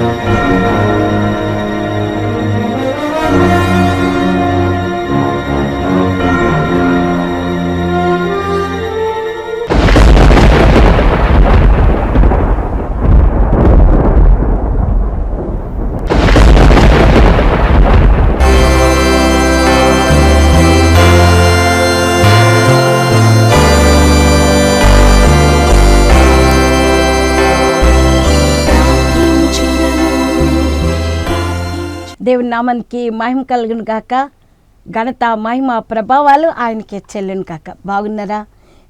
దేవుని నామానికి మహిమ కలుగును కాక ఘనత మహిమ ప్రభావాలు ఆయనకి చెల్లును కాక బాగున్నారా?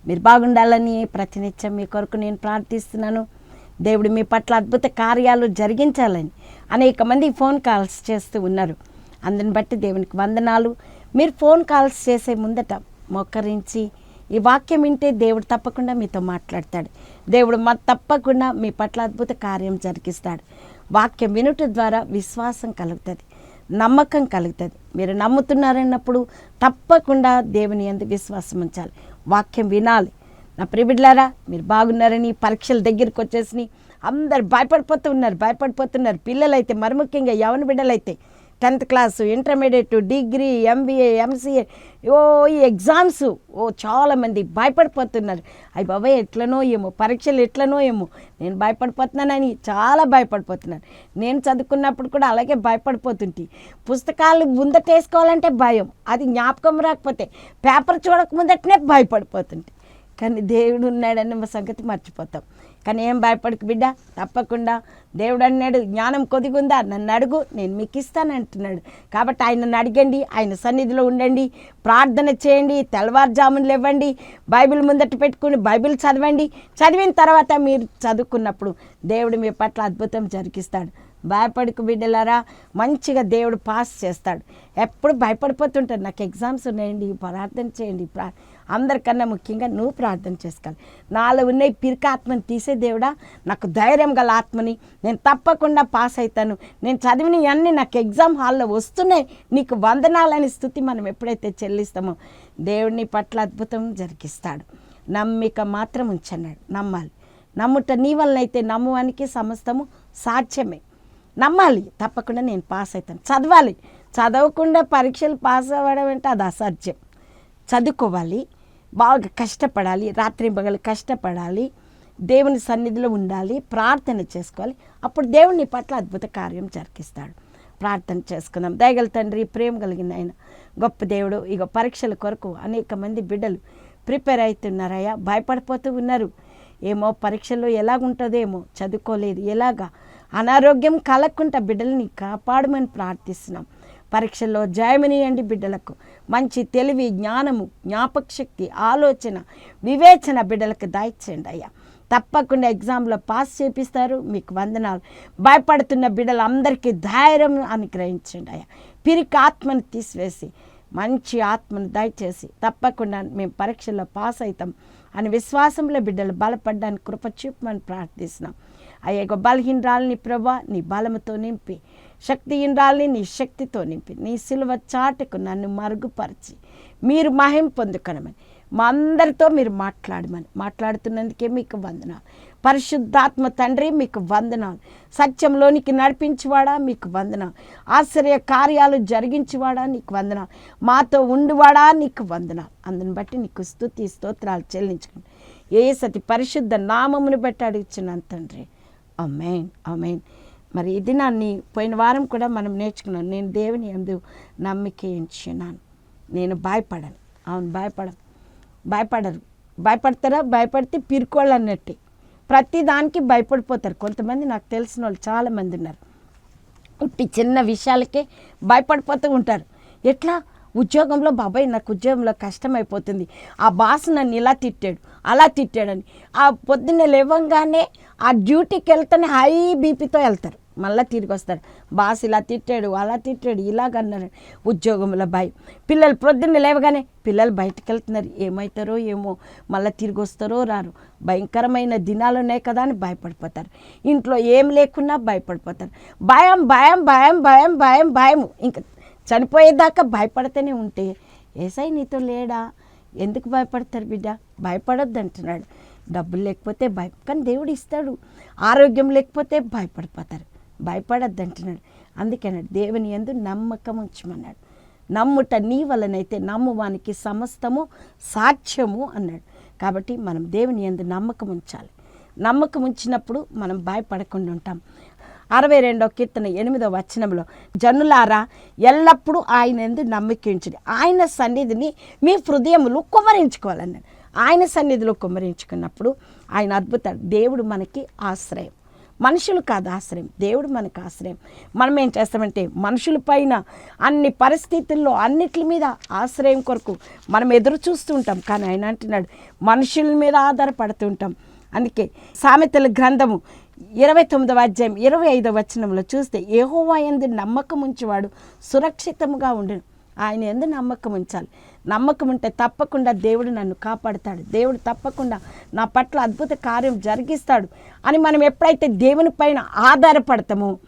మీరు బాగుండాలని ప్రతినిత్యం మీ కొరకు నేను ప్రార్థిస్తున్నాను. దేవుడు మీ పట్ల అద్భుత కార్యాలు జరిగించాలని అనేక మంది ఫోన్ కాల్స్ చేస్తూ ఉన్నారు. అందుని బట్టి దేవునికి వందనాలు. మీరు ఫోన్ కాల్స్ చేసే ముందట మొక్కరించి ఈ వాక్యం వింటే దేవుడు తప్పకుండా మీతో మాట్లాడతాడు. దేవుడు మా తప్పకుండా మీ పట్ల అద్భుత కార్యం జరిగిస్తాడు. వాక్యం వినుట ద్వారా విశ్వాసం కలుగుతుంది. నమ్మకం కలుగుతుంది. మీరు నమ్ముతున్నారన్నప్పుడు తప్పకుండా దేవుని అందు విశ్వాసం ఉంచాలి. వాక్యం వినాలి. నా ప్రిబిడ్లారా మీరు బాగున్నారని పరీక్షల దగ్గరికి వచ్చేసి అందరు భయపడిపోతూ ఉన్నారు భయపడిపోతున్నారు పిల్లలైతే మరి ముఖ్యంగా యవన బిడ్డలైతే tenth class intermediate degree MBA MCA. ఓ ఈ ఎగ్జామ్స్. ఓ చాలామంది భయపడిపోతున్నారు. అయ్యి బాబాయ్ ఎట్లనో ఏమో పరీక్షలు ఎట్లనో ఏమో. నేను భయపడిపోతున్నానని చాలా భయపడిపోతున్నాను నేను చదువుకున్నప్పుడు కూడా అలాగే భయపడిపోతుంటే. పుస్తకాలు ముందటేసుకోవాలంటే భయం. అది జ్ఞాపకం రాకపోతే పేపర్ చూడక ముందటనే భయపడిపోతుంటే. కానీ దేవుడు ఉన్నాడన్న సంగతి మర్చిపోతాం. కానీ ఏం భయపడకు బిడ్డ తప్పకుండా. దేవుడు అన్నాడు జ్ఞానం కొద్దిగుందా? నన్ను అడుగు నేను మీకు ఇస్తాను అంటున్నాడు. కాబట్టి ఆయనను అడగండి ఆయన సన్నిధిలో ఉండండి ప్రార్థన చేయండి తెల్లవారుజాములు ఇవ్వండి బైబిల్ ముందట పెట్టుకుని బైబిల్ చదవండి. చదివిన తర్వాత మీరు చదువుకున్నప్పుడు దేవుడు మీ పట్ల అద్భుతం జరిగిస్తాడు. భయపడకు బిడ్డలారా మంచిగా దేవుడు పాస్ చేస్తాడు. ఎప్పుడు భయపడిపోతుంటాడు నాకు ఎగ్జామ్స్ ఉన్నాయండి ప్రార్థన చేయండి ప్రా అందరికన్నా ముఖ్యంగా నువ్వు ప్రార్థన చేసుకోవాలి. నాలో ఉన్న పిరికాత్మని తీసే దేవుడా నాకు ధైర్యం గల ఆత్మని నేను తప్పకుండా పాస్ అవుతాను నేను చదివిన అన్నీ నాకు ఎగ్జామ్ హాల్లో వస్తున్నాయి. నీకు వందనాలని స్థుతి మనం ఎప్పుడైతే చెల్లిస్తామో దేవుడిని పట్ల అద్భుతం జరిగిస్తాడు. నమ్మిక మాత్రం ఉంచన్నాడు. నమ్మాలి. నమ్ముట నీ వలనైతే నమ్మువానికి సమస్తము సాధ్యమే. నమ్మాలి. తప్పకుండా నేను పాస్ అవుతాను చదవాలి. చదవకుండా పరీక్షలు పాస్ అవ్వడం అంటే అది అసాధ్యం. చదువుకోవాలి. బాగా కష్టపడాలి రాత్రి పగలు కష్టపడాలి దేవుని సన్నిధిలో ఉండాలి ప్రార్థన చేసుకోవాలి. అప్పుడు దేవుని పట్ల అద్భుత కార్యం జరిగిస్తాడు. ప్రార్థన చేసుకుందాం. దయగల తండ్రి ప్రేమ కలిగిన ఆయన గొప్ప దేవుడు ఇక పరీక్షల కొరకు అనేక మంది బిడ్డలు ప్రిపేర్ అవుతున్నారయ్యా. భయపడిపోతూ ఉన్నారు. ఏమో పరీక్షల్లో ఎలాగుంటుందేమో చదువుకోలేదు. ఎలాగా? అనారోగ్యం కలగకుండా బిడ్డల్ని కాపాడమని ప్రార్థిస్తున్నాం. పరీక్షల్లో జయమనియండి బిడ్డలకు. మంచి తెలివి జ్ఞానము జ్ఞాపక శక్తి ఆలోచన వివేచన బిడ్డలకు దాయిచ్చేయండి అయ్యా. తప్పకుండా ఎగ్జామ్లో పాస్ చేపిస్తారు. మీకు వందనాలు. భయపడుతున్న బిడ్డలందరికీ ధైర్యం అనుగ్రహించండి అయ్యా. పిరికి ఆత్మను తీసివేసి మంచి ఆత్మను దయచేసి తప్పకుండా మేము పరీక్షల్లో పాస్ అవుతాం అని విశ్వాసంలో బిడ్డలు బలపడ్డానికి కృప చూపమని ప్రార్థిస్తున్నాం. అయ్యా బలహీనరాలని ప్రభా నీ బలముతో నింపి శక్తి ఇండాలని నీ శక్తితో నింపి నీ సిలువ చాటుకు నన్ను మరుగుపరిచి. మీరు మహిం పొందుకొనమని. మా అందరితో మీరు మాట్లాడమని. మాట్లాడుతున్నందుకే మీకు వందనాలు. పరిశుద్ధాత్మ తండ్రి మీకు వందనాలు. సత్యంలోనికి నడిపించువాడా మీకు వందనాలు. ఆశ్చర్య కార్యాలు జరిగించువాడా నీకు వందనాలు. మాతో ఉండువాడా నీకు వందనాలు. అందుని బట్టి నీకు స్థుతి స్తోత్రాలు చెల్లించుకోండి ఏ సతి పరిశుద్ధ నామమును బట్టి అడుగుచున్నాను తండ్రి. అమేన్ అమేన్ మరి ఇది దినాన్ని పోయిన వారం కూడా మనం నేర్చుకున్నాం. నేను దేవుని ఎందు నమ్మిక ఎంచున్నాను నేను భయపడను. అవును భయపడను. భయపడరు. భయపడతారా? భయపడితే పిరుకోళ్ళు అన్నట్టే ప్రతి దానికి భయపడిపోతారు. కొంతమంది నాకు తెలిసిన వాళ్ళు చాలామంది ఉన్నారు. ఉట్టి చిన్న విషయాలకే భయపడిపోతూ ఉంటారు. ఎట్లా? ఉద్యోగంలో బాబాయ్ నాకు ఉద్యోగంలో కష్టమైపోతుంది. ఆ బాస్ నన్ను ఇలా తిట్టాడు అలా తిట్టాడని. ఆ పొద్దున్నే లేవంగానే ఆ డ్యూటీకి వెళ్తేనే హై బీపీతో వెళ్తారు. మళ్ళీ తిరిగి వస్తారు. బాస్ ఇలా తిట్టాడు అలా తిట్టాడు ఇలాగన్నారు ఉద్యోగంలో భయం పిల్లలు ప్రొద్దున్న లేవగానే పిల్లలు బయటకు వెళ్తున్నారు. ఏమవుతారో ఏమో. మళ్ళీ తిరిగి వస్తారో రారు. భయంకరమైన దినాలు ఉన్నాయి కదా అని భయపడిపోతారు. ఇంట్లో ఏం లేకున్నా భయపడిపోతారు. భయం భయం భయం భయం భయం భయం. ఇంకా చనిపోయేదాకా భయపడితేనే ఉంటే ఏసై నీతో లేడా? ఎందుకు భయపడతారు బిడ్డ? భయపడొద్దు అంటున్నాడు డబ్బులు లేకపోతే భయ కానీ దేవుడు ఇస్తాడు. ఆరోగ్యం లేకపోతే భయపడిపోతారు. భయపడద్దు అంటున్నాడు అందుకన్నాడు దేవుని ఎందు నమ్మకం ఉంచమన్నాడు. నమ్ముట నీ వలనైతే నమ్మువానికి సమస్తము సాక్ష్యము అన్నాడు. కాబట్టి మనం దేవుని ఎందు నమ్మకం ఉంచాలి. నమ్మకం ఉంచినప్పుడు మనం భయపడకుండా ఉంటాం. అరవై రెండో కీర్తన ఎనిమిదో వచనంలో జనులారా ఎల్లప్పుడూ ఆయన ఎందు నమ్మకించండి ఆయన సన్నిధిని మీ హృదయములు కుమరించుకోవాలన్నాడు ఆయన సన్నిధిలో కుమరించుకున్నప్పుడు ఆయన అద్భుతాలు. దేవుడు మనకి ఆశ్రయం. మనుషులు కాదు ఆశ్రయం. దేవుడు మనకు ఆశ్రయం. మనం ఏం చేస్తామంటే మనుషుల పైన అన్ని పరిస్థితుల్లో అన్నిటి మీద ఆశ్రయం కొరకు మనం ఎదురు చూస్తూ ఉంటాం. కానీ ఆయన అంటున్నాడు మనుషుల మీద ఆధారపడుతూ ఉంటాం. అందుకే సామెతల గ్రంథము ఇరవై తొమ్మిదవ అధ్యాయం ఇరవై ఐదవ వచనంలో చూస్తే ఏహోవా ఎందు నమ్మకం ఉంచేవాడు సురక్షితముగా ఉండను. ఆయన ఎందు నమ్మకం ఉంచాలి. నమ్మకం ఉంటే తప్పకుండా దేవుడు నన్ను కాపాడుతాడు. దేవుడు తప్పకుండా నా పట్ల అద్భుత కార్యం జరిగిస్తాడు అని మనం ఎప్పుడైతే దేవుని పైన ఆధారపడతామో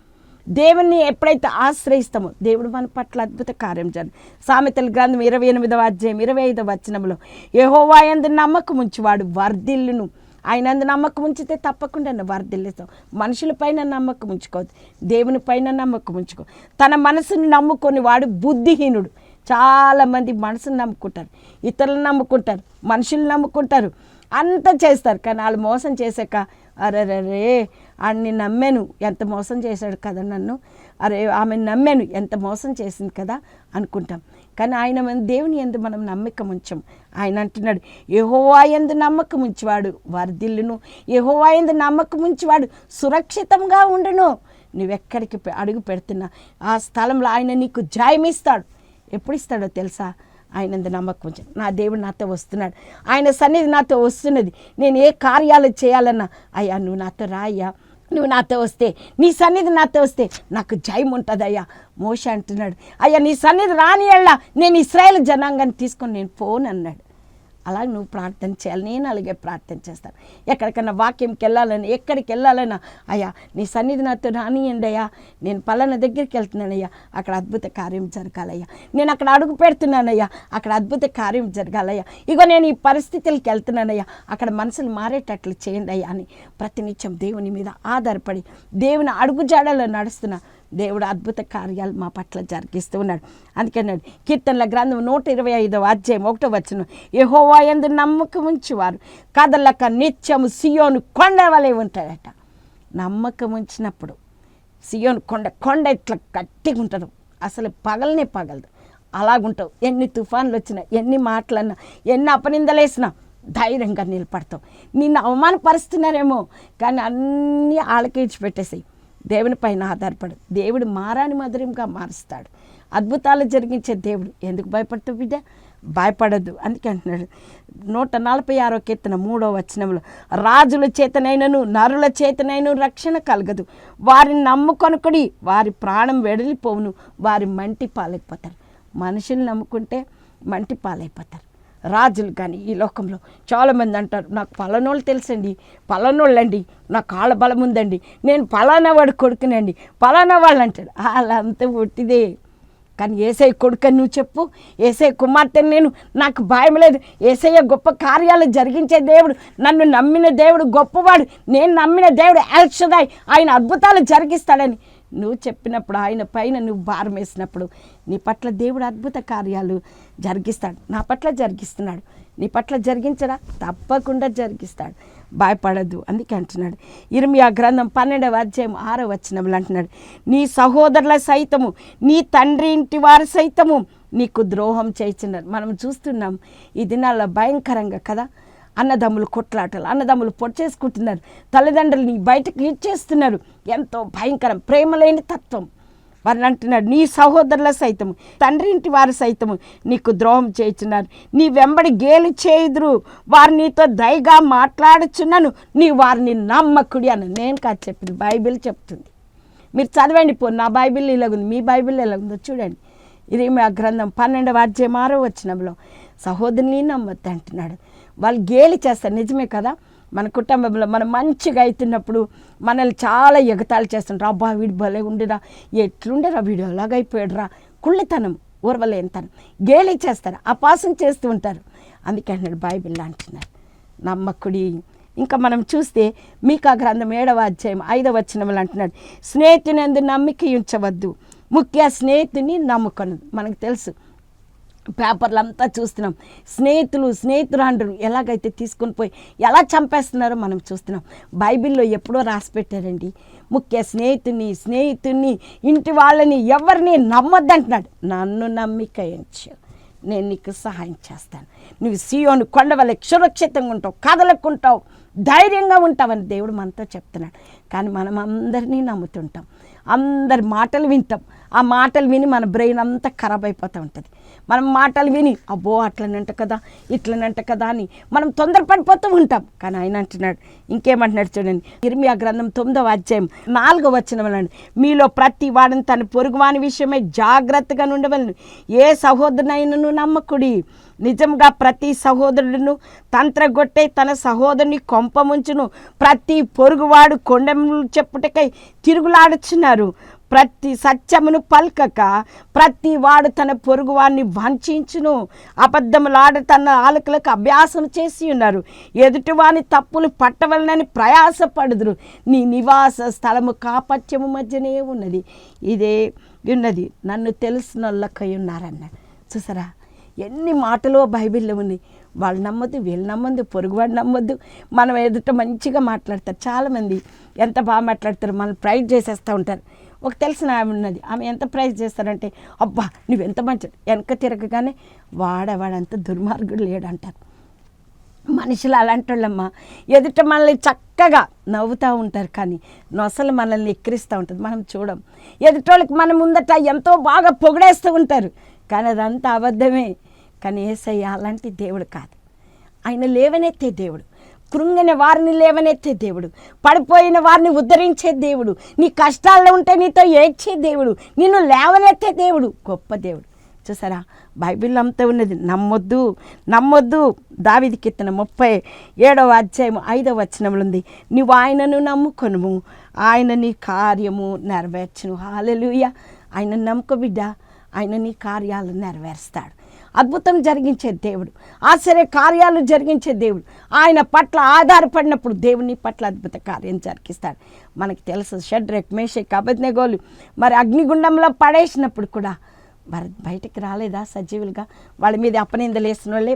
దేవుణ్ణి ఎప్పుడైతే ఆశ్రయిస్తామో దేవుడు మన పట్ల అద్భుత కార్యం జరుగు సామెతల గ్రంథం ఇరవై ఎనిమిదవ అధ్యాయం ఇరవై ఐదవ వచనంలో యహోవాయందు నమ్మకం ఉంచువాడు వర్ధిల్లును. ఆయన అందు నమ్మకం ఉంచితే తప్పకుండా వర్ధిల్లుతాం మనుషులపైన నమ్మకం ఉంచుకోవద్దు. దేవుని పైన నమ్మకం ఉంచుకో. తన మనసుని నమ్ముకొని వాడు బుద్ధిహీనుడు. చాలామంది మనసుని నమ్ముకుంటారు. ఇతరులను నమ్ముకుంటారు. మనుషులు నమ్ముకుంటారు. అంతా చేస్తారు. కానీ వాళ్ళు మోసం చేశాక అరే అరే అన్ని నమ్మాను. ఎంత మోసం చేశాడు కదా నన్ను. అరే ఆమె నమ్మాను ఎంత మోసం చేసింది కదా అనుకుంటాం. కానీ ఆయన దేవుని ఎందు మనం నమ్మకం ఉంచాం. ఆయన అంటున్నాడు యెహోవా ఎందు నమ్మకం ఉంచివాడు వర్ధిల్లును యెహోవా ఎందు నమ్మకం ఉంచివాడు సురక్షితంగా ఉండును. నువ్వెక్కడికి అడుగు పెడుతున్నా ఆ స్థలంలో ఆయన నీకు జాయమిస్తాడు ఎప్పుడు ఇస్తాడో తెలుసా? ఆయన ఎందు నమ్మకం ఉంచు నా దేవుడు నాతో వస్తున్నాడు. ఆయన సన్నిధి నాతో వస్తున్నది. నేను ఏ కార్యాలు చేయాలన్నా అయ్యా నువ్వు నాతో రాయ్యా. నువ్వు నాతో వస్తే నీ సన్నిధి నాతో వస్తే నాకు జయం ఉంటుంది అయ్యా మోష అంటున్నాడు అయ్యా నీ సన్నిధి రాని నేను ఇస్రాయేల్ జనాంగాన్ని తీసుకొని నేను పోను అన్నాడు అలాగే నువ్వు ప్రార్థన చేయాలి. నేను అలాగే ప్రార్థన చేస్తాను. ఎక్కడికన్నా వాక్యంకి వెళ్ళాలని ఎక్కడికి వెళ్ళాలన్నా అయ్యా నీ సన్నిధి నాతో రానియండి అయ్యా. నేను పలానా దగ్గరికి వెళ్తున్నానయ్యా అక్కడ అద్భుత కార్యం జరగాలయ్యా. నేను అక్కడ అడుగు పెడుతున్నానయ్యా అక్కడ అద్భుత కార్యం జరగాలయ్యా. ఇగో నేను ఈ పరిస్థితులకి వెళ్తున్నానయ్యా అక్కడ మనసులు మారేటట్లు చేయండి అయ్యా అని ప్రతినిత్యం దేవుని మీద ఆధారపడి దేవుని అడుగు జాడలో నడుస్తున్నా దేవుడు అద్భుత కార్యాలు మా పట్ల జరిగిస్తూ ఉన్నాడు. అందుకన్నాడు కీర్తనల గ్రంథం నూట ఇరవై ఐదవ అధ్యాయం ఒకటో వచ్చిన యహోవా యందు నమ్మకం ఉంచేవారు. కదలక నిత్యము సియోను కొండవలే ఉంటాడట. నమ్మకం ఉంచినప్పుడు సియోను కొండ కొండ ఇట్లా గట్టిగా ఉంటుంది. అసలు పగలనే పగలదు. అలాగుంటావు. ఎన్ని తుఫాన్లు వచ్చినా ఎన్ని మాటలన్నా ఎన్ని అపనిందలేసినా ధైర్యంగా నిలబడతావు. నిన్ను అవమానపరుస్తున్నారేమో కానీ అన్నీ ఆలకించి పెట్టేసాయి దేవుని పైన ఆధారపడు దేవుడు మారాని మధురంగా మారుస్తాడు. అద్భుతాలు జరిగించే దేవుడు. ఎందుకు భయపడతావు బిడ్డ? భయపడద్దు అందుకే అంటున్నాడు. నూట నలభై ఆరో కీర్తన మూడో వచనంలో రాజుల చేతనైనను నరుల చేతనైన రక్షణ కలగదు. వారిని నమ్ముకొనుకుడి వారి ప్రాణం వెడలిపోవును. వారి మంటి పాలైపోతారు. మనుషులు నమ్ముకుంటే మంటి పాలైపోతారు. రాజులు కానీ ఈ లోకంలో చాలామంది అంటారు నాకు పలానోళ్ళు తెలుసండి పలానోళ్ళండి నాకు కాళ్ళ బలం ఉందండి నేను పలానా వాడు కొడుకునండి పలానా వాళ్ళు అంటాడు. వాళ్ళంతా పుట్టిదే. కానీ ఏసై కొడుకని నువ్వు చెప్పు ఏసై కుమార్తె నేను నాకు భయం లేదు. ఏసయ్య గొప్ప కార్యాలు జరిగించే దేవుడు నన్ను నమ్మిన దేవుడు గొప్పవాడు నేను నమ్మిన దేవుడు ఎల్షదాయ్ ఆయన అద్భుతాలు జరిగిస్తాడని నువ్వు చెప్పినప్పుడు ఆయన పైన నువ్వు భారం వేసినప్పుడు నీ పట్ల దేవుడు అద్భుత కార్యాలు జరిగిస్తాడు. నా పట్ల జరిగిస్తున్నాడు. నీ పట్ల జరిగించడా? తప్పకుండా జరిగిస్తాడు. భయపడద్దు అందుకే అంటున్నాడు. ఇర్మియా గ్రంథం పన్నెండవ అధ్యాయం ఆరో వచనంలో అంటున్నాడు. నీ సహోదరుల సైతము నీ తండ్రి ఇంటి వారి సైతము నీకు ద్రోహం చేయించినారు మనం చూస్తున్నాం ఈ దినాల్లో భయంకరంగా కదా? అన్నదమ్ములు కొట్లాటలు అన్నదమ్ములు పొడిచేసుకుంటున్నారు. తల్లిదండ్రులని బయటకు ఇచ్చేస్తున్నారు ఎంతో భయంకరం ప్రేమ లేని తత్వం. వారిని అంటున్నాడు నీ సహోదరుల సైతము తండ్రి ఇంటి వారు సైతము నీకు ద్రోహం చేయుచున్నారు. నీ వెంబడి గేలు చేయుదురు. వారు నీతో దయగా మాట్లాడుచున్నాను. నీ వారిని నమ్మకుడి అని నేను కాదు చెప్పింది బైబిల్ చెప్తుంది. మీరు చదవండి పో నా బైబిల్ ఇలాగుంది మీ బైబిల్ ఇలాగుందో చూడండి. ఇది మా గ్రంథం పన్నెండవ అధ్యాయం ఆరో వచ్చినంలో సహోదరిని నమ్మద్దు అంటున్నాడు. వాళ్ళు గేలి చేస్తారు. నిజమే కదా? మన కుటుంబంలో మనం మంచిగా అవుతున్నప్పుడు మనల్ని చాలా ఎగతాళి చేస్తుంటారు. అబ్బా వీడు భలే ఉండిరా. ఎట్లుండరా వీడు? అలాగైపోయాడురా కుళ్ళితనం ఊర్వలేనితనం. గేలి చేస్తారు. అపాసం చేస్తూ ఉంటారు. అందుకే అంటున్నాడు బైబిల్ అంటున్నారు నమ్మకుడి. ఇంకా మనం చూస్తే మీకా గ్రంథం ఏడవ అధ్యాయం ఐదవ వచ్చినములు అంటున్నాడు. స్నేహితునందు నమ్మిక ఉంచవద్దు. ముఖ్య స్నేహితుని నమ్ముకొనదు. మనకు తెలుసు. పేపర్లు అంతా చూస్తున్నాం. స్నేహితులు స్నేహితురాండ్రులు ఎలాగైతే తీసుకొని పోయి ఎలా చంపేస్తున్నారో మనం చూస్తున్నాం. బైబిల్లో ఎప్పుడో రాసి పెట్టారండి ముఖ్య స్నేహితుని స్నేహితుని ఇంటి వాళ్ళని ఎవరిని నమ్మొద్దంటున్నాడు. నన్ను నమ్మిక ఎంచు నేను నీకు సహాయం చేస్తాను. నువ్వు సీయోను కొండ వల్ల సురక్షితంగా ఉంటావు కదలకుంటావు ధైర్యంగా ఉంటావని దేవుడు మనతో చెప్తున్నాడు. కానీ మనం అందరినీ నమ్ముతుంటాం. అందరి మాటలు వింటాం. ఆ మాటలు విని మన బ్రెయిన్ అంతా ఖరాబ్ అయిపోతూ ఉంటుంది. మనం మాటలు విని అబ్బో అట్లనంట కదా ఇట్లనంట కదా అని మనం తొందరపడిపోతూ ఉంటాం. కానీ ఆయన అంటున్నాడు ఇంకేమంటున్నాడు చూడండి. ఇర్మియా గ్రంథం తొమ్మిదవ అధ్యాయం నాలుగో వచ్చిన మీలో ప్రతి వాడిని తన పొరుగువాని విషయమై జాగ్రత్తగా ఉండవలను ఏ సహోదరునైనను నమ్మకుడి? నిజంగా ప్రతి సహోదరుడును తంత్రగొట్టే తన సహోదరుని కొంపముంచును. ప్రతి పొరుగువాడు కొండములు చెప్పుటకై తిరుగులాడుచున్నారు. ప్రతి సత్యమును పల్కక ప్రతి వాడు తన పొరుగువాడిని వంచును అబద్ధములాడ తన ఆలకులకు అభ్యాసం చేసి ఉన్నారు. ఎదుటివాని తప్పులు పట్టవలనని ప్రయాసపడుదురు. నీ నివాస స్థలము కాపత్యము మధ్యనే ఉన్నది. ఇదే ఉన్నది. నన్ను తెలిసిన వాళ్ళకై ఉన్నారన్న. చూసారా? ఎన్ని మాటలు బైబిల్లో ఉన్నాయి వాళ్ళు నమ్మొద్దు వీళ్ళు నమ్మొద్దు పొరుగువాడు నమ్మొద్దు. మనం ఎదుట మంచిగా మాట్లాడతారు. చాలామంది ఎంత బాగా మాట్లాడతారు మనం ప్రైజ్ చేసేస్తూ ఉంటారు. ఒక తెలిసిన ఆమె ఉన్నది. ఆమె ఎంత ప్రైజ్ చేస్తారంటే అబ్బా నువ్వు ఎంత వెనక తిరగగానే వాడవాడంత దుర్మార్గుడు లేడంటారు. మనుషులు అలాంటి వాళ్ళమ్మా ఎదుట మనల్ని చక్కగా నవ్వుతూ ఉంటారు కానీ నొసలు మనల్ని ఎక్కిరిస్తూ ఉంటుంది. మనం చూడం ఎదుటోళ్ళకి మన ముందట ఎంతో బాగా పొగిడేస్తూ ఉంటారు. కానీ అదంతా అబద్ధమే. కానీ ఏసయ్య అలాంటి దేవుడు కాదు. ఆయన లేవనెత్తే దేవుడు. కృంగిన వారిని లేవనెత్తే దేవుడు. పడిపోయిన వారిని ఉద్ధరించే దేవుడు. నీ కష్టాల్లో ఉంటే నీతో ఏడ్చే దేవుడు. నిన్ను లేవనెత్తే దేవుడు. గొప్ప దేవుడు. చూసారా? బైబిల్ అంతా ఉన్నది. నమ్మొద్దు. నమ్మొద్దు. దావిది కీర్తన ముప్పై ఏడవ అధ్యాయం ఐదవ వచనంలో ఉంది. నువ్వు ఆయనను నమ్ముకొనుము. ఆయన నీ కార్యము నెరవేర్చును. హాలలుయ. ఆయన నమ్ముకో బిడ్డ. ఆయన నీ కార్యాలు నెరవేరుస్తాడు. అద్భుతం జరిగించే దేవుడు. ఆశ్చర్య కార్యాలు జరిగించే దేవుడు. ఆయన పట్ల ఆధారపడినప్పుడు దేవుని పట్ల అద్భుత కార్యం జరిగిస్తాడు. మనకి తెలుసు షడ్రెక్ మేషక్ అభజ్ఞగోలు మరి అగ్నిగుండంలో పడేసినప్పుడు కూడా మరి బయటికి రాలేదా సజీవులుగా? వాళ్ళ మీద అపనిందలు వేసిన వాళ్ళే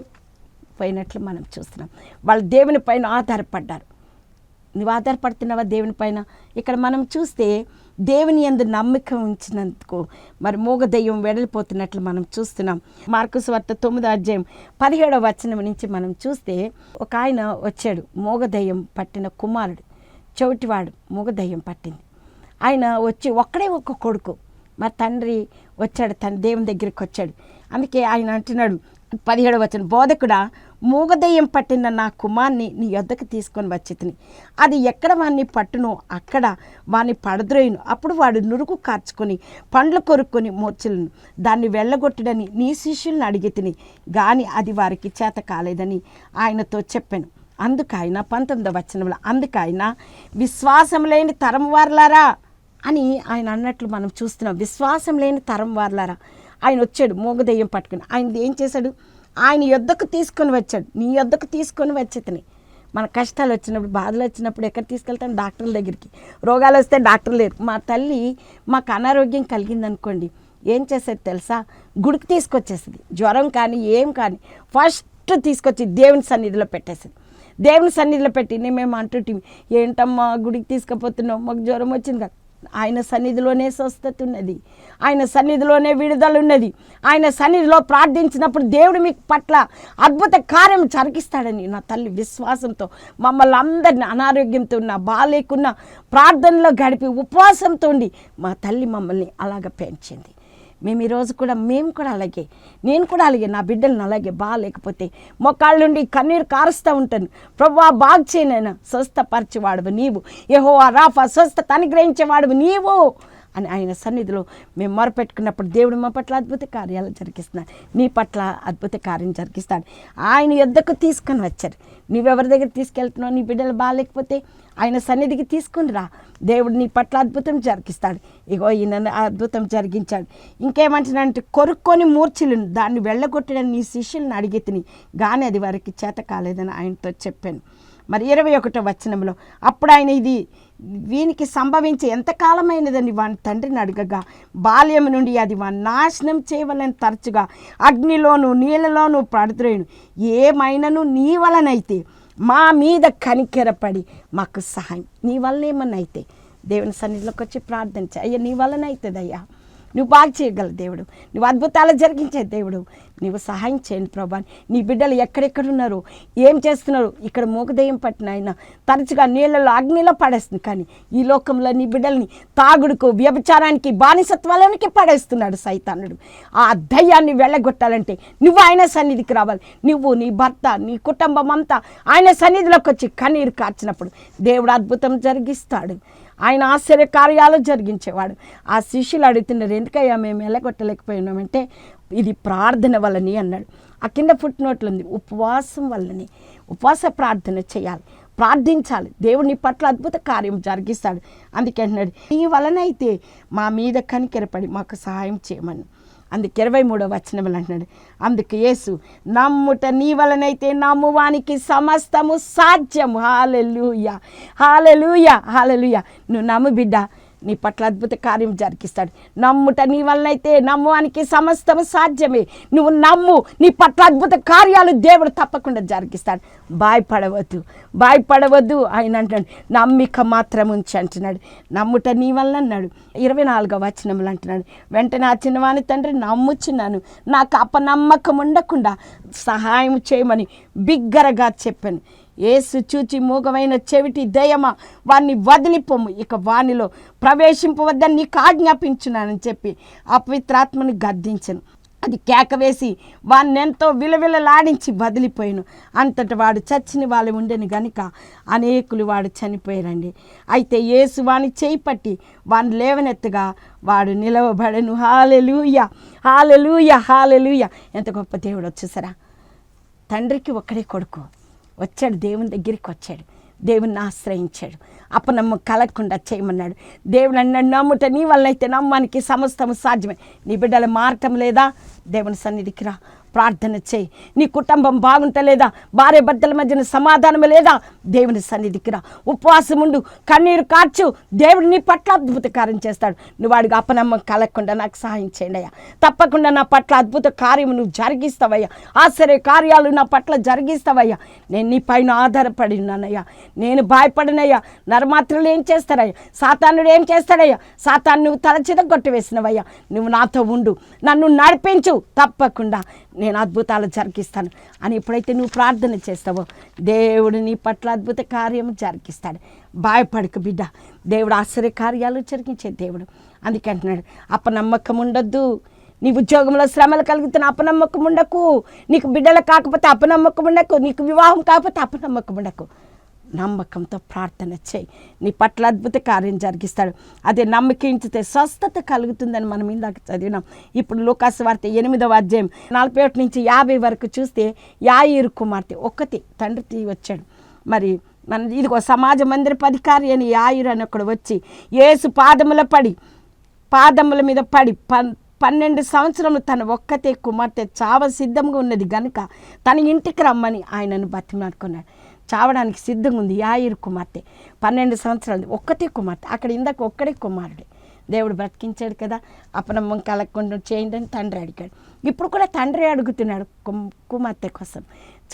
పోయినట్లు మనం చూస్తున్నాం. వాళ్ళు దేవుని పైన ఆధారపడ్డారు. నువ్వు ఆధారపడుతున్నావా దేవుని పైన? ఇక్కడ మనం చూస్తే దేవుని ఎందు నమ్మకం ఉంచినందుకు మరి మూగ దెయ్యం వెడలిపోతున్నట్లు మనం చూస్తున్నాం. మార్కుస్ వార్త తొమ్మిదో అధ్యాయం పదిహేడవ వచనం నుంచి మనం చూస్తే ఒక ఆయన వచ్చాడు. మూగ దెయ్యం పట్టిన కుమారుడు చెవిటివాడు మూగ దెయ్యం పట్టింది. ఆయన వచ్చి ఒక్కడే ఒక్క కొడుకు. మరి తండ్రి వచ్చాడు తన దేవుని దగ్గరికి వచ్చాడు. అందుకే ఆయన అంటున్నాడు పదిహేడు వచ్చిన బోధకుడా మూగదయ్యం పట్టిన నా కుమార్ని నీ యొద్దకు తీసుకొని వచ్చి అది ఎక్కడ వాడిని పట్టును అక్కడ వాడిని పడద్రోయిను. అప్పుడు వాడు నురుగు కార్చుకొని పండ్లు కొరుక్కొని మూర్చలను. దాన్ని వెళ్ళగొట్టుడని నీ శిష్యుల్ని అడిగి తిని గాని అది వారికి చేత కాలేదని ఆయనతో చెప్పాను. అందుకైనా పంతొమ్మిదవ వచనంలో అందుకైనా విశ్వాసం లేని తరం వారలారా అని ఆయన అన్నట్లు మనం చూస్తున్నాం. విశ్వాసం లేని తరం వారలారా. ఆయన వచ్చాడు మూగదెయ్యం పట్టుకుని. ఆయన ఏం చేశాడు? ఆయన యొద్దకు తీసుకొని వచ్చాడు. నీ యొద్దకు తీసుకొని వచ్చేతని. మన కష్టాలు వచ్చినప్పుడు బాధలు వచ్చినప్పుడు ఎక్కడ తీసుకెళ్తాను డాక్టర్ల దగ్గరికి. రోగాలు వస్తే డాక్టర్ లేరు. మా తల్లి మాకు అనారోగ్యం కలిగిందనుకోండి ఏం చేసేది తెలుసా? గుడికి తీసుకొచ్చేసింది. జ్వరం కానీ ఏం కానీ ఫస్ట్ తీసుకొచ్చి దేవుని సన్నిధిలో పెట్టేసింది. దేవుని సన్నిధిలో పెట్టి మేము అంటుంటే ఏంటమ్మా గుడికి తీసుకుపోతున్నావు? మాకు జ్వరం వచ్చింది కదా. ఆయన సన్నిధిలోనే స్వస్థత ఉన్నది. ఆయన సన్నిధిలోనే విడుదల ఉన్నది. ఆయన సన్నిధిలో ప్రార్థించినప్పుడు దేవుడు మీకు పట్ల అద్భుత కార్యం జరిగిస్తాడని నా తల్లి విశ్వాసంతో మమ్మల్ని అందరిని అనారోగ్యంతో ఉన్న బాలేకున్న ప్రార్థనలో గడిపి ఉపవాసంతో ఉండి మా తల్లి మమ్మల్ని అలాగ పెంచింది. మేము ఈరోజు కూడా మేము కూడా అలాగే. నేను కూడా అలాగే నా బిడ్డలను అలాగే బాగాలేకపోతే మొక్కాళ్ళ నుండి కన్నీరు కారుస్తూ ఉంటాను. ప్రభా బాగు చేయనైనా స్వస్థపరిచేవాడువు నీవు. ఏహో ఆ రాఫా స్వస్థత అనుగ్రహించేవాడువు నీవు. అని ఆయన సన్నిధిలో మేము మొరపెట్టుకున్నప్పుడు దేవుడు మా పట్ల అద్భుత కార్యాలు జరిగిస్తున్నాడు. నీ పట్ల అద్భుత కార్యం జరిగిస్తాడు. ఆయన యుద్ధకు తీసుకొని వచ్చారు. నువ్వెవరి దగ్గర తీసుకెళ్తున్నావు? నీ బిడ్డలు బాగాలేకపోతే ఆయన సన్నిధికి తీసుకుని రా. దేవుడు నీ పట్ల అద్భుతం జరిగిస్తాడు. ఇగో ఈయన అద్భుతం జరిగించాడు. ఇంకేమంటున్నాడంటే కొరుక్కొని మూర్చిలు దాన్ని వెళ్ళగొట్టడని నీ శిష్యులను అడిగి తిని కానీ అది వారికి చేత కాలేదని ఆయనతో చెప్పాను. మరి ఇరవై ఒకటో వచనంలో అప్పుడు ఆయన ఇది వీనికి సంభవించి ఎంతకాలమైనదని వాని తండ్రిని అడగగా బాల్యం నుండి అది వాని నాశనం చేయవలని తరచుగా అగ్నిలోను నీళ్ళలోను పడుతురేను. ఏమైనను నీ వలనైతే మా మీద కనికెరపడి మాకు సహాయం. నీ వలనేమన్నైతే? దేవుని సన్నిధిలోకి వచ్చి ప్రార్థించ అయ్యా నీ వలన అవుతుంది అయ్యా నువ్వు బాగా చేయగల దేవుడు. నువ్వు అద్భుతాలు జరిగించే దేవుడు. నువ్వు సహాయం చేయండి ప్రభా. నీ బిడ్డలు ఎక్కడెక్కడున్నారు ఏం చేస్తున్నారు? ఇక్కడ మూగదయం పట్టిన ఆయన తరచుగా నీళ్ళలో అగ్నిలో పడేస్తుంది. కానీ ఈ లోకంలో నీ బిడ్డల్ని తాగుడుకు వ్యభిచారానికి బానిసత్వాలనికి పడేస్తున్నాడు సైతానుడు. ఆ దయ్యాన్ని వెళ్ళగొట్టాలంటే నువ్వు ఆయన సన్నిధికి రావాలి. నువ్వు నీ భర్త నీ కుటుంబం అంతా ఆయన సన్నిధిలోకి వచ్చి కన్నీరు కార్చినప్పుడు దేవుడు అద్భుతం జరిగిస్తాడు. ఆయన ఆశ్చర్య కార్యాలు జరిగించేవాడు. ఆ శిష్యులు అడుగుతున్నారు ఎందుకయ్యా మేము ఎలగొట్టలేకపోయినామంటే ఇది ప్రార్థన వల్లని అన్నాడు. ఆ కింద ఫుట్ నోట్లు ఉంది ఉపవాసం వల్లని ఉపవాస ప్రార్థన చేయాలి ప్రార్థించాలి దేవుని పట్ల అద్భుత కార్యం జరిగిస్తాడు. అందుకే అంటున్నాడు ఈ వలనైతే మా మీద కనికెరపడి మాకు సహాయం చేయమని. అందుకు ఇరవై మూడో వచనములు అంటున్నాడు. అందుకు యేసు నమ్ముట నీ వలనైతే నమ్మువానికి సమస్తము సాధ్యము. హాలెలుయ హాలెలుయ హాలెలుయ నువ్వు నమ్ము బిడ్డ నీ పట్ల అద్భుత కార్యం జరిగిస్తాడు. నమ్ముట నీ వల్లనైతే నమ్మువానికి సమస్తము సాధ్యమే. నువ్వు నమ్ము నీ పట్ల అద్భుత కార్యాలు దేవుడు తప్పకుండా జరిగిస్తాడు. భయపడవద్దు భయపడవద్దు. ఆయన అంటాడు నమ్మిక మాత్రం ఉంచి అంటున్నాడు. నమ్ముట నీ వల్ల అన్నాడు. ఇరవై నాలుగో వచనములు అంటున్నాడు వెంటనే ఆ చిన్నవాని తండ్రి నమ్ముచున్నాను. నాకు అపనమ్మకం ఉండకుండా సహాయం చేయమని బిగ్గరగా చెప్పాను. ఏసు చూచి మూగమైన చెవిటి దయమ? వాణ్ణి వదిలిపోము ఇక వానిలో ప్రవేశింపవద్దని నీకు ఆజ్ఞాపించున్నానని చెప్పి అపవిత్రాత్మని గద్దించను. అది కేకవేసి వేసి ఎంతో విలవిలలాడించి వదిలిపోయాను. అంతటి వాడు చచ్చిన వాళ్ళు ఉండని గనుక అనేకులు వాడు చనిపోయారండి. అయితే యేసు వాని చేయి పట్టి వాడిని లేవనెత్తగా వాడు నిలవబడను. హాలెలూయ! హాలెలూయ! హాలెలూయ! ఎంత గొప్ప దేవుడు వచ్చేసరా తండ్రికి ఒక్కడే కొడుకు. వచ్చాడు దేవుని దగ్గరికి వచ్చాడు. దేవుణ్ణి ఆశ్రయించాడు. అపనమ్మ కలగకుండా చేయమన్నాడు. దేవుడు అన్నాడు నమ్ముట నీ వల్ల అయితే నమ్మానికి సమస్తము సాధ్యమే. నీ బిడ్డల మార్గం లేదా? దేవుని సన్నిధికి రా. ప్రార్థన చేయి. నీ కుటుంబం బాగుంటలేదా భార్య భర్తల మధ్యన సమాధానం లేదా దేవుని సన్నిధికి రా. ఉపవాసం ఉండు కన్నీరు కార్చు దేవుడు నీ పట్ల అద్భుత కార్యం చేస్తాడు. నువ్వు వాడికి అపనమ్మం కలగకుండా నాకు సహాయం చేయండి అయ్యా. తప్పకుండా నా పట్ల అద్భుత కార్యం నువ్వు జరిగిస్తావయ్యా. ఆశ్చర్య కార్యాలు నా పట్ల జరిగిస్తావయ్యా. నేను నీ పైన ఆధారపడి ఉన్నానయ్యా. నేను భయపడినయ్యా. నరమాత్రులు ఏం చేస్తారయ్యా? సాతానుడు ఏం చేస్తాడయ్యా? సాతాను నువ్వు తలచిద కొట్టివేసినవయ్యా. నువ్వు నాతో ఉండు. నన్ను నడిపించు. తప్పకుండా. నేను అద్భుతాలు జరిగిస్తాను అని ఎప్పుడైతే నువ్వు ప్రార్థన చేస్తావో దేవుడు నీ పట్ల అద్భుత కార్యం జరిగిస్తాడు. భయపడకు బిడ్డ. దేవుడు ఆశ్చర్య కార్యాలు జరిగించే దేవుడు. అందుకంటున్నాడు అపనమ్మకం ఉండొద్దు. నీ ఉద్యోగంలో శ్రమలు కలుగుతున్న అపనమ్మకం ఉండకు. నీకు బిడ్డలు కాకపోతే అపనమ్మకం ఉండకు. నీకు వివాహం కాకపోతే అపనమ్మకం ఉండకు. నమ్మకంతో ప్రార్థన చేయి. నీ పట్ల అద్భుత కార్యం జరిగిస్తాడు. అదే నమ్మకించితే స్వస్థత కలుగుతుందని మనం ఇందాక చదివినాం. ఇప్పుడు లోకాసు వార్త ఎనిమిదవ అధ్యాయం నలభై ఒకటి నుంచి యాభై వరకు చూస్తే యాయిరు కుమార్తె ఒక్కతి తండ్రి వచ్చాడు. మరి మన ఇదిగో సమాజ మందిరపు పదికారి అని యాయురు అని ఒకడు వచ్చి ఏసు పాదముల పడి పాదముల మీద పడి పన్ పన్నెండు సంవత్సరములు తన ఒక్కతే కుమార్తె చావ సిద్ధంగా ఉన్నది గనుక తన ఇంటికి రమ్మని ఆయనను బతిమాడుకున్నాడు చావడానికి సిద్ధంగా ఉంది యాయిర్ కుమార్తె. పన్నెండు సంవత్సరాలు ఒక్కటే కుమార్తె. అక్కడ ఇందాక ఒక్కడే కుమారుడే. దేవుడు బ్రతికించాడు కదా. అపనమ్మం కలగకుండా చేయండి అని తండ్రి అడిగాడు. ఇప్పుడు కూడా తండ్రి అడుగుతున్నాడు కుమార్తె కోసం.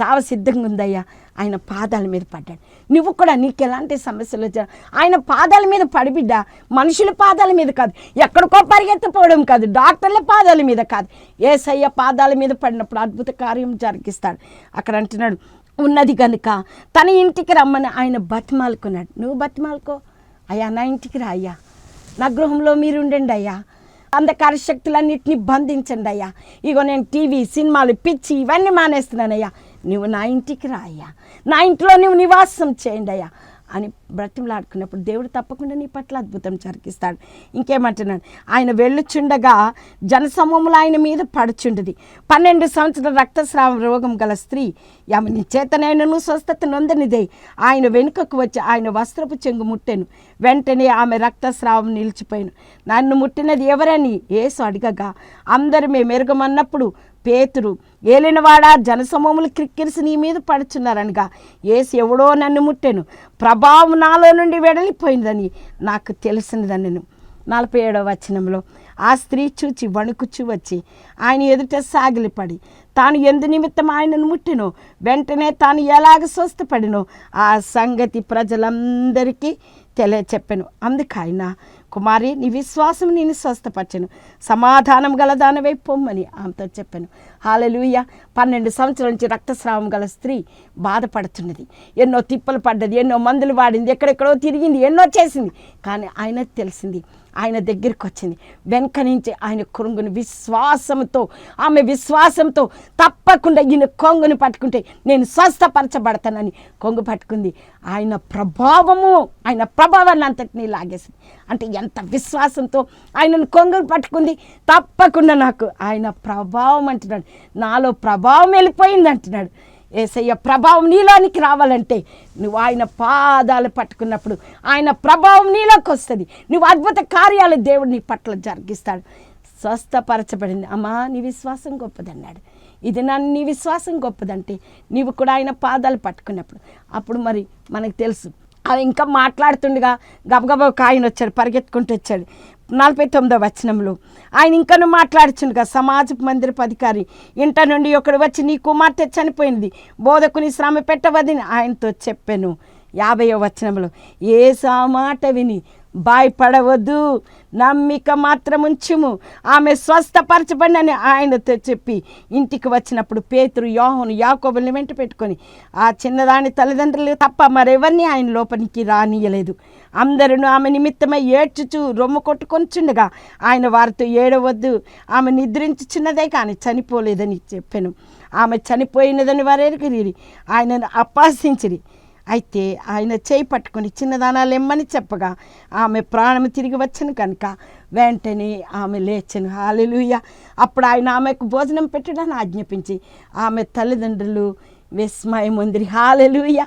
చావ సిద్ధంగా ఉందయ్యా ఆయన పాదాల మీద పడ్డాడు. నువ్వు కూడా నీకు ఎలాంటి సమస్యలు వచ్చా ఆయన పాదాల మీద పడిబిడ్డ మనుషుల పాదాల మీద కాదు. ఎక్కడికో పరిగెత్తిపోవడం కాదు. డాక్టర్ల పాదాల మీద కాదు. ఏసయ్య పాదాల మీద పడినప్పుడు అద్భుత కార్యం జరిగిస్తాడు. అక్కడ అంటున్నాడు ఉన్నది కనుక తన ఇంటికి రమ్మని ఆయన బతిమాలుకున్నాడు. నువ్వు బతిమాలుకో. అయ్యా నా ఇంటికి రా అయ్యా. నా గృహంలో మీరు ఉండండి అయ్యా. అంధకార శక్తులన్నింటినీ బంధించండి అయ్యా. ఇగో నేను టీవీ సినిమాలు పిచ్చి ఇవన్నీ మానేస్తున్నానయ్యా. నువ్వు నా ఇంటికి రా అయ్యా. నా ఇంట్లో నువ్వు నివాసం చేయండి అయ్యా. అని బ్రతిమలాడుకున్నప్పుడు దేవుడు తప్పకుండా నీ పట్ల అద్భుతం జరిగిస్తాడు. ఇంకేమంటున్నాడు? ఆయన వెళ్ళుచుండగా జనసమూహములు ఆయన మీద పడుచుండది. పన్నెండు సంవత్సరాల రక్తస్రావ రోగం గల స్త్రీ ఆమె చేతనైనను స్వస్థత నొందనిదే. ఆయన వెనుకకు వచ్చి ఆయన వస్త్రపు చెంగు ముట్టెను. వెంటనే ఆమె రక్తస్రావం నిలిచిపోయాను. నన్ను ముట్టినది ఎవరని ఏసు అడగగా అందరు మేము ఎరగమన్నప్పుడు పేతురు ఏలినవాడా జనసమూములు క్రిక్కిరిసి నీ మీద పడుచున్నారనగా ఏసి ఎవడో నన్ను ముట్టెను. ప్రభావం నాలో నుండి వెడలిపోయిందని నాకు తెలిసినదని నలభై ఏడవ వచనంలో ఆ స్త్రీ చూచి వణుకుచూ వచ్చి ఆయన ఎదుట సాగిలిపడి తాను ఎందు నిమిత్తం ఆయనను ముట్టినో? వెంటనే తాను ఎలాగ స్వస్థపడినో ఆ సంగతి ప్రజలందరికీ తెలియచెప్పాను. అందుకు ఆయన కుమారి నీ విశ్వాసం నేను స్వస్థపరచను. సమాధానం గల దానివై పొమ్మని ఆమెతో చెప్పాను. హాలలుయ. పన్నెండు సంవత్సరాల నుంచి రక్తస్రావం గల స్త్రీ బాధపడుతున్నది. ఎన్నో తిప్పలు పడ్డది ఎన్నో మందులు వాడింది ఎక్కడెక్కడో తిరిగింది ఎన్నో చేసింది. కానీ ఆయన తెలిసింది ఆయన దగ్గరికి వచ్చింది. వెనక నుంచి ఆయన కొంగును విశ్వాసంతో ఆమె విశ్వాసంతో తప్పకుండా ఈయన కొంగును పట్టుకుంటే నేను స్వస్థపరచబడతానని కొంగు పట్టుకుంది. ఆయన ప్రభావము ఆయన ప్రభావాన్ని అంతటినీ లాగేసింది. అంటే ఎంత విశ్వాసంతో ఆయనను కొంగులు పట్టుకుంది. తప్పకుండా నాకు ఆయన ప్రభావం అంటున్నాడు. నాలో ప్రభావం వెళ్ళిపోయింది అంటున్నాడు. ఏసయ్య ప్రభావం నీలోనికి రావాలంటే నువ్వు ఆయన పాదాలు పట్టుకున్నప్పుడు ఆయన ప్రభావం నీలోకి వస్తుంది. నువ్వు అద్భుత కార్యాలు దేవుడు నీ పట్ల జరిగిస్తాడు. స్వస్థపరచబడింది. అమ్మా నీ విశ్వాసం గొప్పదన్నాడు. ఇది నన్ను నీ విశ్వాసం గొప్పదంటే నీవు కూడా ఆయన పాదాలు పట్టుకున్నప్పుడు. అప్పుడు మరి మనకు తెలుసు అది ఇంకా మాట్లాడుతుండగా గబగబా ఆయన వచ్చాడు పరిగెత్తుకుంటూ వచ్చాడు. నలభై తొమ్మిదో వచనంలో. ఆయన ఇంకను మాట్లాడుచుండగా సమాజ మందిరపు అధికారి ఇంట నుండి ఒకడు వచ్చి నీ కుమార్తె చనిపోయింది బోధకుని శ్రమ పెట్టవదని ఆయనతో చెప్పాను. యాభయో వచనంలో. ఏ మాట విని భయపడవద్దు. నమ్మిక మాత్రం ఉంచుము ఆమె స్వస్థపరచబడినని ఆయనతో చెప్పి ఇంటికి వచ్చినప్పుడు పేతురు యోహను యాకోబుల్ని వెంట పెట్టుకొని ఆ చిన్నదాని తల్లిదండ్రులు తప్ప మరెవరిని ఆయన లోపలికి రానియలేదు అందరూ ఆమె నిమిత్తమై ఏడ్చుచు రొమ్ము కొట్టుకొనిచుండగా ఆయన వారితో ఏడవద్దు. ఆమె నిద్రించుచున్నదే కానీ చనిపోలేదని చెప్పాను. ఆమె చనిపోయినదని వారెరిగిరి ఆయనను అపాసించిరి అయితే ఆయన చేయి పట్టుకుని చిన్నదానాలు ఇమ్మని చెప్పగా ఆమె ప్రాణం తిరిగి వచ్చను కనుక వెంటనే ఆమె లేచను. హాలెలుయ. అప్పుడు ఆయన ఆమెకు భోజనం పెట్టడానికి ఆజ్ఞాపించి ఆమె తల్లిదండ్రులు విస్మయం ఉంది హాలెలుయ.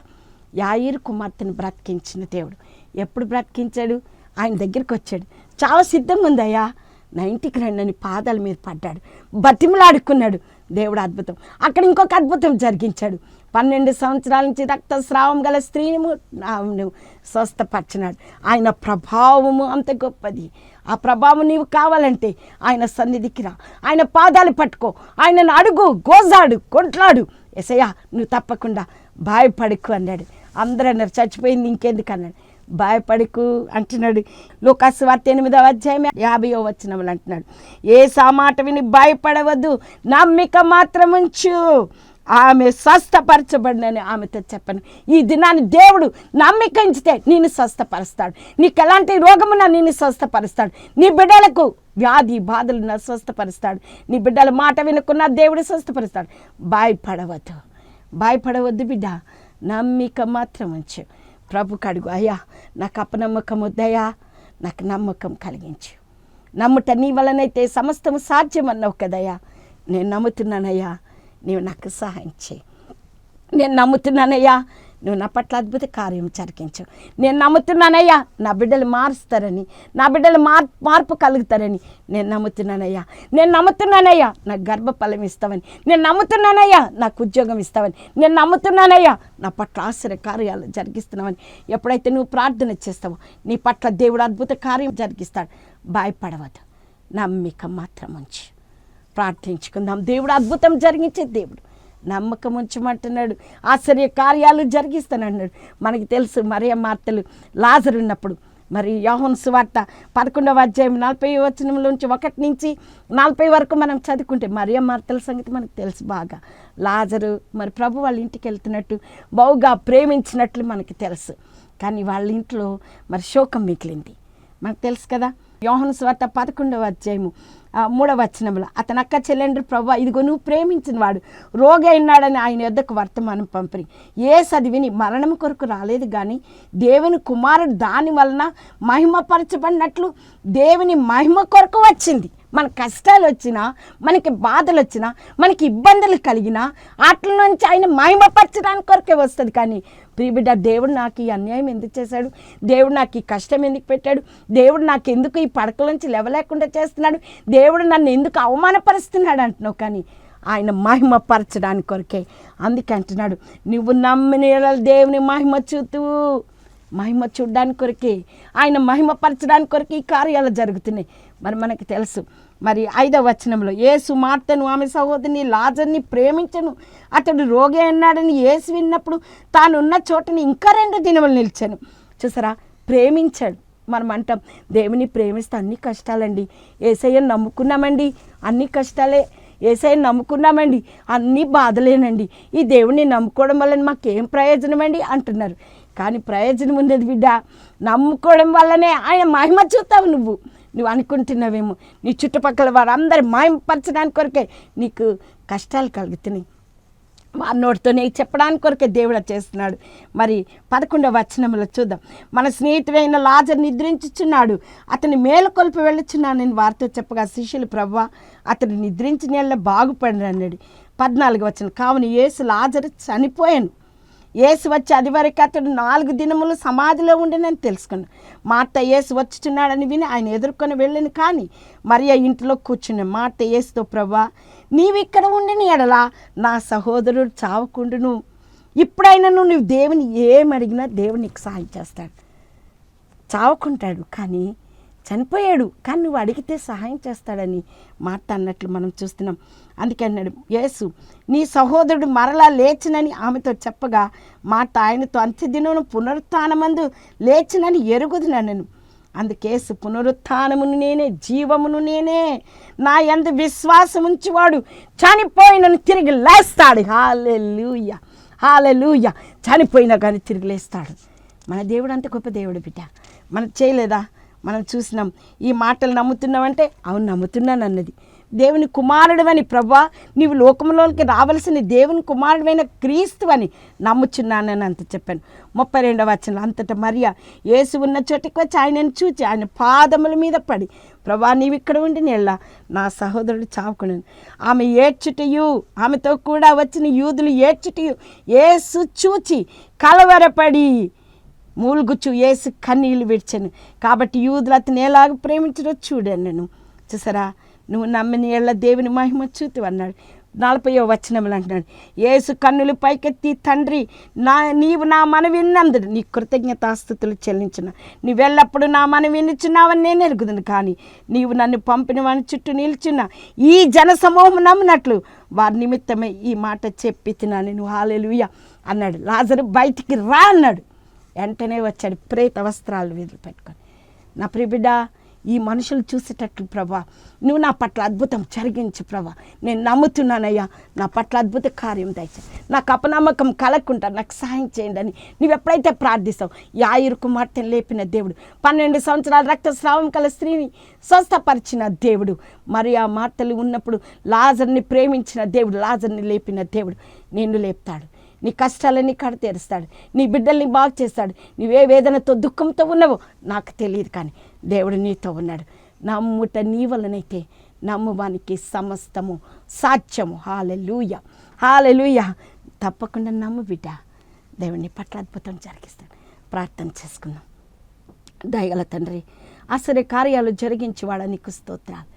యాయిరు కుమార్తెను బ్రతికించిన దేవుడు. ఎప్పుడు బ్రతికించాడు? ఆయన దగ్గరికి వచ్చాడు. చాలా సిద్ధంగా ఉందయ్యా నా ఇంటికి రండి పాదాల మీద పడ్డాడు. బతిమలాడుకున్నాడు దేవుడు అద్భుతం. అక్కడ ఇంకొక అద్భుతం జరిగించాడు. పన్నెండు సంవత్సరాల నుంచి రక్తస్రావం గల స్త్రీని ము- స్వస్థపరిచినాడు. ఆయన ప్రభావము అంత గొప్పది. ఆ ప్రభావం నీవు కావాలంటే ఆయన సన్నిధికి రా. ఆయన పాదాలు పట్టుకో. ఆయనను అడుగు గోజాడు కొంట్లాడు. ఎసయ్యా నువ్వు తప్పకుండా భయపడుకు అన్నాడు. అందరూ అన్నారు చచ్చిపోయింది ఇంకెందుకు అన్నాడు. భయపడకు అంటున్నాడు. లోకాసు వార్త ఎనిమిదవ అధ్యాయం యాభైవ వచ్చినములు అంటున్నాడు. ఏ సామాట విని భయపడవద్దు. నమ్మిక మాత్రం ఉంచు ఆమె స్వస్థపరచబడినని ఆమెతో చెప్పను. ఈ దినాన్ని దేవుడు నమ్మిక ఉంచితే నేను స్వస్థపరుస్తాడు. నీకు ఎలాంటి రోగమున నేను స్వస్థపరుస్తాడు. నీ బిడ్డలకు వ్యాధి బాధలు స్వస్థపరుస్తాడు. నీ బిడ్డల మాట వినుకున్న దేవుడు స్వస్థపరుస్తాడు. భయపడవద్దు. భయపడవద్దు బిడ్డ. నమ్మిక మాత్రం ఉంచు. ప్రభు కడుగు. అయ్యా నాకు అపనమ్మకం వద్దయ్యా. నాకు నమ్మకం కలిగించు. నమ్ముట నీ వలనైతే సమస్తము సాధ్యమన్నావు కదయ్యా. నేను నమ్ముతున్నానయ్యా. నీవు నాకు సహాయం చేయి. నేను నమ్ముతున్నానయ్యా నువ్వు నా పట్ల అద్భుత కార్యం జరిగించు. నేను నమ్ముతున్నానయ్యా నా బిడ్డలు మారుస్తారని నా బిడ్డలు మార్ మార్పు కలుగుతారని నేను నమ్ముతున్నానయ్యా. నేను నమ్ముతున్నానయ్యా నాకు గర్భఫలం ఇస్తావని. నేను నమ్ముతున్నానయ్యా నాకు ఉద్యోగం ఇస్తావని. నేను నమ్ముతున్నానయ్యా నా పట్ల ఆశ్చర్య కార్యాలు జరిగిస్తున్నావని. ఎప్పుడైతే నువ్వు ప్రార్థన చేస్తావో నీ పట్ల దేవుడు అద్భుత కార్యం జరిగిస్తాడు. భయపడవద్దు. నమ్మిక మాత్రం ఉంచి. ప్రార్థించుకుందాం. దేవుడు అద్భుతం జరిగించే దేవుడు. నమ్మకం ఉంచమంటున్నాడు ఆశ్చర్య కార్యాలు జరిగిస్తానన్నాడు. మనకి తెలుసు మరియ మార్తలు లాజరు ఉన్నప్పుడు మరి యోహన్ సువార్త పదకొండవ అధ్యాయం నలభై వచనంలోంచి ఒకటి నుంచి నలభై వరకు మనం చదువుకుంటే మరియ మార్తల సంగతి మనకు తెలుసు బాగా. లాజరు మరి ప్రభు వాళ్ళ ఇంటికి వెళ్తున్నట్టు బహుగా ప్రేమించినట్లు మనకి తెలుసు. కానీ వాళ్ళ ఇంట్లో మరి శోకం మిగిలింది. మనకు తెలుసు కదా? యోహన్ స్వార్త పదకొండవ అధ్యాయము మూడవ వచనంలో అతను అక్క చెల్లెండ్రి ప్రభు ఇదిగో నువ్వు ప్రేమించిన వాడు. రోగి అయినాడని ఆయన యొద్దకు వర్తమానం పంపిరి. ఏ చదివిని మరణం కొరకు రాలేదు కానీ దేవుని కుమారుడు దాని వలన మహిమపరచబడినట్లు దేవుని మహిమ కొరకు వచ్చింది. మన కష్టాలు వచ్చినా మనకి బాధలు వచ్చినా మనకి ఇబ్బందులు కలిగినా వాటి నుంచి ఆయన మహిమపరచడానికి కొరకే వస్తుంది. కానీ ప్రియబిడ్డ దేవుడు నాకు ఈ అన్యాయం ఎందుకు చేశాడు? దేవుడు నాకు ఈ కష్టం ఎందుకు పెట్టాడు? దేవుడు నాకు ఎందుకు ఈ పడకల నుంచి లేవలేకుండా చేస్తున్నాడు? దేవుడు నన్ను ఎందుకు అవమానపరుస్తున్నాడు అంటున్నావు? కానీ ఆయన మహిమపరచడానికి కొరకే అందుకే అంటున్నాడు నువ్వు నమ్మిన దేవుని మహిమ చూతూ మహిమ చూడడానికి కొరకే ఆయన మహిమపరచడానికి కొరకే ఈ కార్యాలు జరుగుతున్నాయి. మరి మనకి తెలుసు. మరి ఐదవ వచనంలో ఏసు మార్తను ఆమె సహోదరిని లాజర్ని ప్రేమించను. అతడు రోగి అన్నాడని ఏసు విన్నప్పుడు తానున్న చోటని ఇంకా రెండు దినములు నిలిచాను. చూసారా? ప్రేమించాడు. మనం అంటాం దేవుని ప్రేమిస్తే అన్ని కష్టాలండి. ఏసయ్యను నమ్ముకున్నామండి. అన్ని కష్టాలే. ఏసయ్యని నమ్ముకున్నామండి. అన్ని బాధలేనండి. ఈ దేవుణ్ణి నమ్ముకోవడం వల్ల మాకేం ప్రయోజనం అండి అంటున్నారు. కానీ ప్రయోజనం ఉండదు బిడ్డ? నమ్ముకోవడం వల్లనే ఆయన మహిమ చూస్తావు నువ్వు. నువ్వు అనుకుంటున్నావేమో? నీ చుట్టుపక్కల వారందరి మాయంపరచడానికి కొరకే నీకు కష్టాలు కలుగుతున్నాయి. వారి నోటితోనే చెప్పడానికి కొరకే దేవుడు చేస్తున్నాడు. మరి పదకొండవ వచనంలో చూద్దాం. మన స్నేహితుడైన లాజర్ నిద్రించుచున్నాడు. అతని మేలుకొల్పి వెళ్ళుచున్నాను నేను వారితో చెప్పగా శిష్యులు ప్రవ్వ అతడు నిద్రించి నీళ్ళ బాగుపడిన అన్నాడు పద్నాలుగు వచ్చిన కావున యేసు లాజరు చనిపోయాను. ఏసు వచ్చి అది వరకు అతడు నాలుగు దినములు సమాధిలో ఉండినని తెలుసుకున్నాను మాట ఏసు వచ్చుచున్నాడని విని ఆయన ఎదుర్కొని వెళ్ళిన కానీ మరి ఆ ఇంటిలో కూర్చున్నాను మాట ఏసుతో ప్రభా నీవు ఇక్కడ ఉండిన ఎడలా నా సహోదరుడు చావకుండును. ఇప్పుడైనా నువ్వు దేవుని ఏమడిగినా దేవునికి దేవుడు నీకు సహాయం చేస్తాడు. చావకుంటాడు. కానీ చనిపోయాడు కానీ నువ్వు అడిగితే సహాయం చేస్తాడని మాట అన్నట్లు మనం చూస్తున్నాం. అందుకే అన్నాడు యేసు నీ సహోదరుడు మరలా లేచినని ఆమెతో చెప్పగా మాట ఆయనతో అంత్యదినం పునరుత్నమందు లేచినని ఎరుగుదున నన్ను. అందుకేసు పునరుత్నమును నేనే జీవమును నేనే. నా ఎందు విశ్వాసం ఉంచివాడు చనిపోయినను తిరిగి లేస్తాడు. హాలెలూయ హాలెలూయ చనిపోయినా కానీ తిరిగి లేస్తాడు. మన దేవుడు అంత గొప్ప దేవుడు బిడ్డ. మనం చేయలేదా? మనం చూసినాం. ఈ మాటలు నమ్ముతున్నావంటే అవును నమ్ముతున్నాను అన్నది దేవుని కుమారుడవని ప్రభా నీవు లోకంలోకి రావలసిన దేవుని కుమారుడైన క్రీస్తు అని నమ్ముచున్నానని అంత చెప్పాను. ముప్పై రెండవ వచనం అంతటా మరియా యేసు ఉన్న చోటికి వచ్చి ఆయనను చూచి ఆయన పాదముల మీద పడి ప్రభా నీవు ఇక్కడ ఉండి నెళ్ళ నా సహోదరుడు చావుకున్నాను ఆమె ఏడ్చుటయు ఆమెతో కూడా వచ్చిన యూదులు ఏడ్చుటయు యేసు చూచి కలవరపడి మూలుగుచ్చు ఏసు కన్నీళ్ళు విడిచాను. కాబట్టి యూదులు అతను ఎలాగ ప్రేమించడో చూడాను నేను. చూసారా? నువ్వు నమ్మిన ఏళ్ళ దేవుని మహిమ చూతు అన్నాడు. నలభయో వచనములు అంటున్నాడు. ఏసు కన్నులు పైకెత్తి తండ్రి నా నీవు నా మన విన్నందుడు నీ కృతజ్ఞతాస్థుతులు చెల్లించిన. నీవెల్లప్పుడు నా మన వినుచున్నావని నేను ఎరుగుదును. కానీ నీవు నన్ను పంపిన వాని చుట్టూ నిల్చున్న ఈ జన సమూహం నమ్మినట్లు వారి నిమిత్తమే ఈ మాట చెప్పి తిన్నాను నువ్వు హాలెలుయ అన్నాడు. లాజరు బయటికి రా అన్నాడు. వెంటనే వచ్చాడు. ప్రేత వస్త్రాలు వీధులు పెట్టుకొని. నా ప్రిబిడ ఈ మనుషులు చూసేటట్లు ప్రభా నువ్వు నా పట్ల అద్భుతం జరిగించు ప్రభా. నేను నమ్ముతున్నానయ్యా నా పట్ల అద్భుత కార్యం దయచే నాకు అపనమ్మకం కలగకుండా నాకు సహాయం చేయండి అని నువ్వు ఎప్పుడైతే ప్రార్థిస్తావు యాయురు కుమార్తెను లేపిన దేవుడు పన్నెండు సంవత్సరాల రక్తస్రావం కల స్త్రీని స్వస్థపరిచిన దేవుడు మరి ఆ మాటలు ఉన్నప్పుడు లాజర్ని ప్రేమించిన దేవుడు లాజర్ని లేపిన దేవుడు నిన్ను లేపుతాడు. నీ కష్టాలన్నీ కడ తీరుస్తాడు. నీ బిడ్డల్ని బాగు చేస్తాడు. నువ్వే వేదనతో దుఃఖంతో ఉన్నావో నాకు తెలియదు కానీ దేవుడు నీతో ఉన్నాడు. నమ్ముట నీ వలనైతే నమ్మువానికి సమస్తము సాధ్యము. హాలెలూయ హాలెలూయ తప్పకుండా నమ్ము బిడ్డ. దేవుని పట్ల అద్భుతం జరిగిస్తాడు. ప్రార్థన చేసుకుందాం. దయగల తండ్రి అసలు కార్యాలు జరిగించేవాడ నీకు స్తోత్రాలు.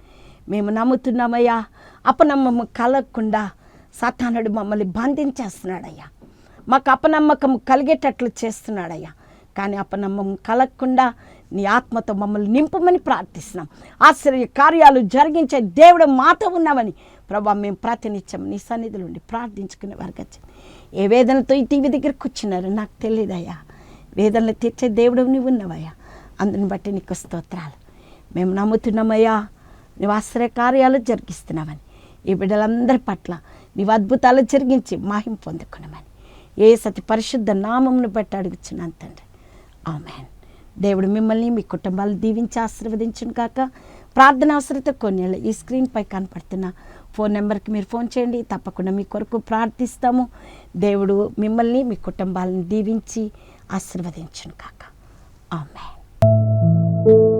మేము నమ్ముతున్నామయ్యా. అపనమ్మము కలగకుండా సతానుడు మమ్మల్ని బంధించేస్తున్నాడయ్యా. మాకు అపనమ్మకం కలిగేటట్లు చేస్తున్నాడయ్యా. కానీ అపనమ్మకం కలగకుండా నీ ఆత్మతో మమ్మల్ని నింపమని ప్రార్థిస్తున్నాం. ఆశ్చర్య కార్యాలు జరిగించే దేవుడు మాతో ఉన్నామని ప్రభా మేము ప్రాతినిత్యం నీ సన్నిధిలో ఉండి ప్రార్థించుకునే వారికి వచ్చి ఏ వేదనతో ఈ టీవీ దగ్గరికి వచ్చినారు నాకు తెలియదయ్యా. వేదనలు తీర్చే దేవుడు నువ్వు ఉన్నావయ్యా. అందుని బట్టి నీకు స్తోత్రాలు. మేము నమ్ముతున్నామయ్యా. నువ్వు ఆశ్చర్య కార్యాలు జరిగిస్తున్నామని ఈ బిడ్డలందరి పట్ల నీవు అద్భుతాలు జరిగించి మాహిం పొందుకున్నామని. ఏ సతి పరిశుద్ధ నామమును బట్టి అడుగుచున్నాను తండ్రి. ఆమెన్. దేవుడు మిమ్మల్ని మీ కుటుంబాలు దీవించి ఆశీర్వదించును కాక ప్రార్థన అవసరత కొన్ని ఈ స్క్రీన్పై కనపడుతున్న ఫోన్ నెంబర్కి మీరు ఫోన్ చేయండి. తప్పకుండా మీ కొరకు ప్రార్థిస్తాము. దేవుడు మిమ్మల్ని మీ కుటుంబాలను దీవించి ఆశీర్వదించును కాక ఆమెన్.